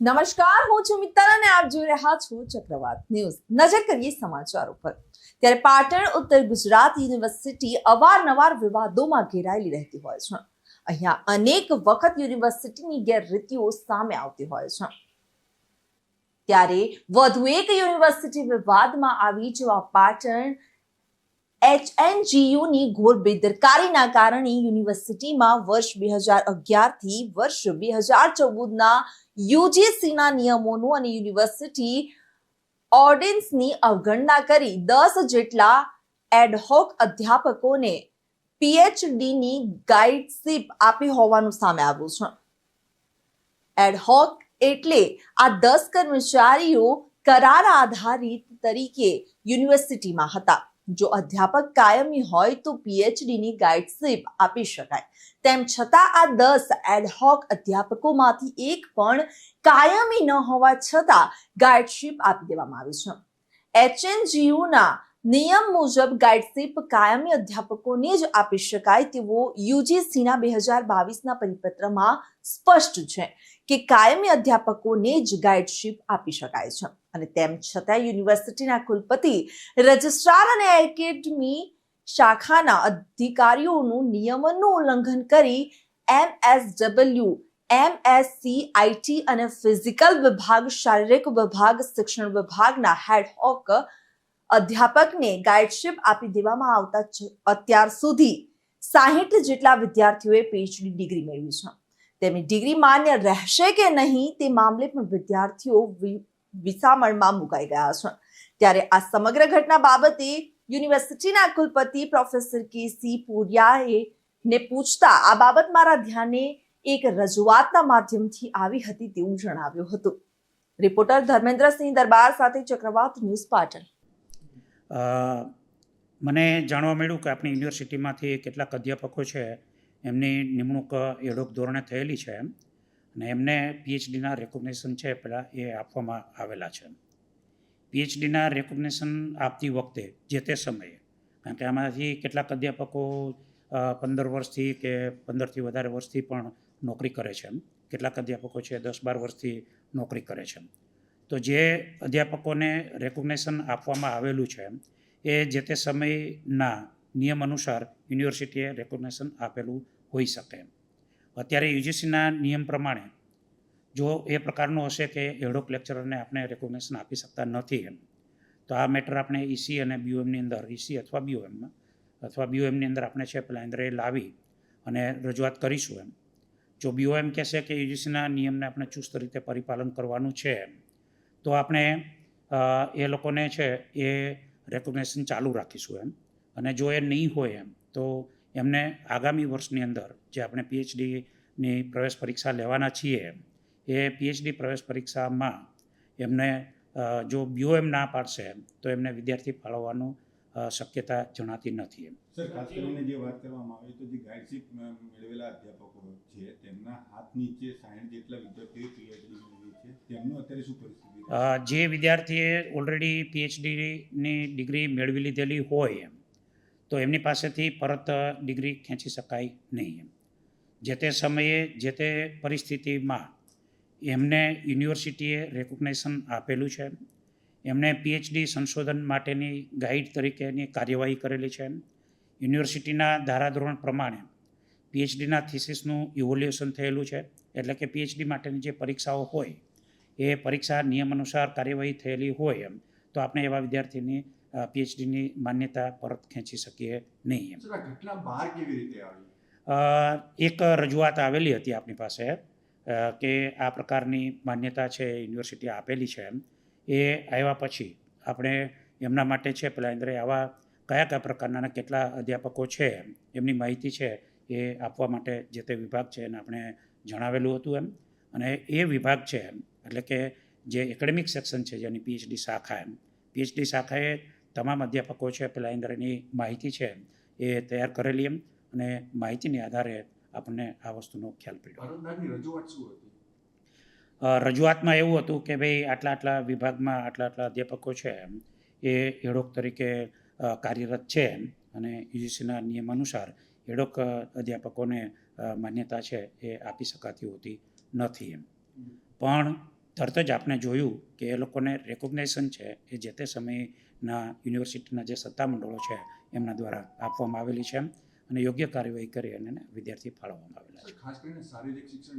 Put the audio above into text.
નમસ્કાર, હું છું મિત્તલ અને આપ જોઈ રહ્યા છો ચક્રવાત ન્યૂઝ. નજર કરીએ સમાચારો પર. ત્યારે પાટણ, ઉત્તર ગુજરાત યુનિવર્સિટી અવારનવાર વિવાદોમાં ઘેરાયેલી રહેતી હોય છે. અહીંયા અનેક વખત યુનિવર્સિટીની ગેરરીતિઓ સામે આવતી હોય છે. ત્યારે વધુ એક યુનિવર્સિટી વિવાદમાં આવી જેવા પાટણ એચએનજીયુની ઘોર બેદરકારીના કારણે યુનિવર્સિટીમાં વર્ષ બે હજાર અગિયારથી વર્ષ બે હજાર ચૌદના યુજીસીના નિયમોનું અને યુનિવર્સિટી ઓર્ડિન્સની અવગણના કરી દસ જેટલા એડહોક અધ્યાપકોને પીએચડીની ગાઈડશીપ આપી હોવાનું સામે આવ્યું છે. એડહોક એટલે આ દસ કર્મચારીઓ કરાર આધારિત તરીકે યુનિવર્સિટીમાં હતા. જો અધ્યાપક કાયમી હોય તો પીએચડી ની ગાઈડશીપ આપી શકાય. તેમ છતાં આ દસ એડહોક અધ્યાપકોમાંથી એક પણ કાયમી ન હોવા છતાં ગાઈડશીપ આપી દેવામાં આવી છે. એચએનજીયુના નિયમ મુજબ ગાઈડશીપ કાયમી અધ્યાપકોને જ આપી શકાય તેવો યુજીસીના બે હજાર બાવીસના પરિપત્રમાં સ્પષ્ટ છે કે કાયમી અધ્યાપકોને જ ગાઈડશીપ આપી શકાય છે. અને તેમ છતાં યુનિવર્સિટીના કુલપતિ, રજિસ્ટ્રાર અને એકેડમી શાખાના અધિકારીઓનું નિયમનનું ઉલ્લંઘન કરી એમએસડબલ્યુ એમએસસી આઈટી અને ફિઝિકલ વિભાગ, શારીરિક વિભાગ, શિક્ષણ વિભાગના હેડહોક અધ્યાપકને ગાઈડશીપ આપી દેવામાં આવતા અત્યાર સુધી સાહીઠ જેટલા વિદ્યાર્થીઓએ પીએચડી ડિગ્રી મેળવી છે. તેમની ડિગ્રી માન્ય રહેશે કે નહીં તે મામલે પણ વિદ્યાર્થીઓ વિસામણમાં મુકાઈ ગયા છે. ત્યારે આ સમગ્ર ઘટના બાબતે યુનિવર્સિટીના કુલપતિ પ્રોફેસર કે. સી. પુરિયાએ ને પૂછતા આ બાબત મારા ધ્યાને એક રજૂઆતના માધ્યમથી આવી હતી તેવું જણાવ્યું હતું. રિપોર્ટર ધર્મેન્દ્રસિંહ દરબાર સાથે ચક્રવાત ન્યૂઝ પાટણ. મને જાણવા મળ્યું કે આપણી યુનિવર્સિટીમાંથી કેટલાક અધ્યાપકો છે, એમની નિમણૂક એડોક ધોરણે થયેલી છે અને એમને પીએચડીના રેકોગ્નેશન છે પહેલાં એ આપવામાં આવેલા છે. પીએચડીના રેકોગ્નેશન આપતી વખતે, જે તે સમયે, કારણ કે આમાંથી કેટલાક અધ્યાપકો પંદર વર્ષથી કે પંદરથી વધારે વર્ષથી પણ નોકરી કરે છે કેટલાક અધ્યાપકો છે, દસ બાર વર્ષથી નોકરી કરે છે તો જે અધ્યાપકોને રેકોગ્નેશન આપવામાં આવેલું છે, એ જે તે સમયના નિયમ અનુસાર યુનિવર્સિટીએ રેકોગ્નેશન આપેલું હોઈ શકે. અત્યારે યુજીસીના નિયમ પ્રમાણે જો એ પ્રકારનું હશે કે એડોક લેક્ચરરને આપણે રેકોગ્નેશન આપી શકતા નથી એમ, તો આ મેટર આપણે ઈસી અને બીઓએમની અંદર ઈસી અથવા બીઓએમમાં અથવા બીઓએમની અંદર આપણે છે પેલા અંદર લાવી અને રજૂઆત કરીશું એમ. જો બીઓએમ કહેશે કે યુજીસીના નિયમને આપણે ચુસ્ત રીતે પરિપાલન કરવાનું છે તો આપણે એ લોકોને છે એ રેકોગ્નેશન ચાલુ રાખીશું એમ. અને જો એ નહીં હોય એમ, તો એમને આગામી વર્ષની અંદર જે આપણે પીએચડીની પ્રવેશ પરીક્ષા લેવાના છીએ, એ પીએચડી પ્રવેશ પરીક્ષામાં એમને જો જો બીઓએમ ના પાડશે, તો એમને વિદ્યાર્થી ફાળવવાનું શક્યતા જણાતી નથી એમ. સર ખાસ કરીને જે વાત કરવામાં આવે તો જે ગાઈડશીપ મેળવેલા અધ્યાપકો છે તેમના હાથ નીચે સાઠ જેટલા વિદ્યાર્થીઓ પીએચડી મેળવી છે. તેમનું અત્યારે શું પરિસ્થિતિ જે વિદ્યાર્થીએ ઓલરેડી પીએચડીની ડિગ્રી મેળવી લીધેલી હોય એમ તો એમની પાસેથી પરત ડિગ્રી ખેંચી શકાય નહીં એમ. જે તે સમયે જે તે પરિસ્થિતિમાં એમને યુનિવર્સિટીએ રેકોગ્નેશન આપેલું છે. એમને પીએચડી સંશોધન માટેની ગાઈડ તરીકેની કાર્યવાહી કરેલી છે. યુનિવર્સિટીના ધારાધોરણ પ્રમાણે પીએચડીના થિસિસનું ઇવોલ્યુશન થયેલું છે. એટલે કે પીએચડી માટેની જે પરીક્ષાઓ હોય એ પરીક્ષા નિયમ અનુસાર કાર્યવાહી થયેલી હોય એમ. તો આપણે એવા વિદ્યાર્થીની પીએચડીની માન્યતા પરત ખેંચી શકીએ નહીં એમ. એક રજૂઆત આવેલી હતી આપણી પાસે કે આ પ્રકારની માન્યતા છે યુનિવર્સિટી આપેલી છે એમ. એ આવ્યા પછી આપણે એમના માટે છે પેલા અંદર આવા કયા કયા પ્રકારના કેટલા અધ્યાપકો છે, એમની માહિતી છે એ આપવા માટે જે તે વિભાગ છે એને આપણે જણાવેલું હતું એમ. અને એ વિભાગ છે, એટલે કે જે એકેડેમિક સેક્શન છે જેની પીએચડી શાખા એમ. પીએચડી શાખાએ તમામ અધ્યાપકો છે પેલા અંદર માહિતી છે એ તૈયાર કરેલી એમ. અને માહિતીને આધારે આપણને આ વસ્તુનો ખ્યાલ પડ્યો. રજૂઆત શું હતી? રજૂઆતમાં એવું હતું કે ભાઈ આટલા આટલા વિભાગમાં આટલા આટલા અધ્યાપકો છે એ એડોક તરીકે કાર્યરત છે અને યુજીસીના નિયમ અનુસાર એડોક અધ્યાપકોને માન્યતા છે એ આપી શકાતી હોતી નથી એમ. પણ તરત જ આપણે જોયું કે એ લોકોને રેકોગ્નાઇઝન છે એ જે તે સમયના યુનિવર્સિટીના જે સત્તામંડળો છે એમના દ્વારા આપવામાં આવેલી છે અને યોગ્ય કાર્યવાહી કરી અને વિદ્યાર્થી ફાળવવામાં આવેલા છે. ખાસ કરીને શારીરિક શિક્ષણ